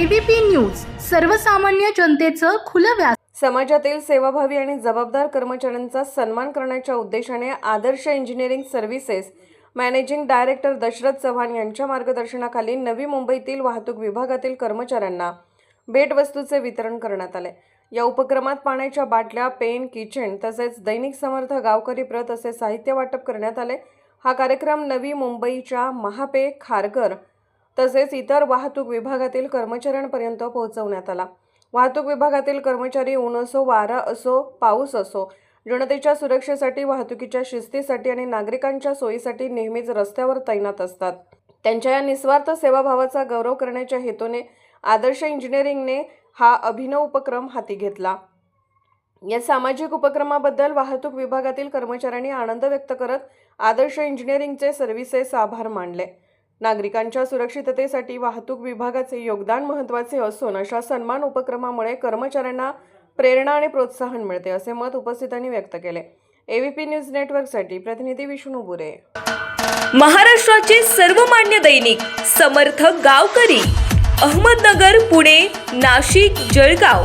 ABP news सर्वसामान्य जनतेचं खुलं व्यास समाजातील सेवाभावी आणि जबाबदार कर्मचाऱ्यांचा सन्मान करण्याच्या उद्देशाने Adarsh engineering services managing director Dashrath Chavan यांच्या मार्गदर्शनाखाली नवी मुंबईतील वाहतूक विभागातील कर्मचाऱ्यांना भेटवस्तूचे वितरण करण्यात आले. या उपक्रमात पाण्याच्या बाटल्या पेन किचन तसेच दैनिक समर्थ गावकरी प्रत असे साहित्य वाटप करण्यात आले. हा कार्यक्रम नवी मुंबईच्या महापे खारघर तसेच इतर वाहतूक विभागातील कर्मचाऱ्यांपर्यंत पोहोचवण्यात आला. वाहतूक विभागातील कर्मचारी ऊन असो वारा असो पाऊस असो जनतेच्या सुरक्षेसाठी वाहतुकीच्या शिस्तीसाठी आणि नागरिकांच्या सोयीसाठी नेहमीच रस्त्यावर तैनात असतात. त्यांच्या या निस्वार्थ सेवाभावाचा गौरव करण्याच्या हेतूने आदर्श इंजिनिअरिंगने हा अभिनव उपक्रम हाती घेतला. या सामाजिक उपक्रमाबद्दल वाहतूक विभागातील कर्मचाऱ्यांनी आनंद व्यक्त करत आदर्श इंजिनिअरिंगचे सर्व्हिसेस आभार मानले. नागरिकांच्या सुरक्षिततेसाठी वाहतूक विभागाचे योगदान महत्त्वाचे असून अशा सन्मान उपक्रमामुळे कर्मचाऱ्यांना प्रेरणा आणि प्रोत्साहन मिळते असे मत उपस्थितांनी व्यक्त केले. एव्हीपी न्यूज नेटवर्कसाठी प्रतिनिधी विष्णू बुरे. महाराष्ट्राचे सर्वमान्य दैनिक समर्थ गावकरी अहमदनगर पुणे नाशिक जळगाव.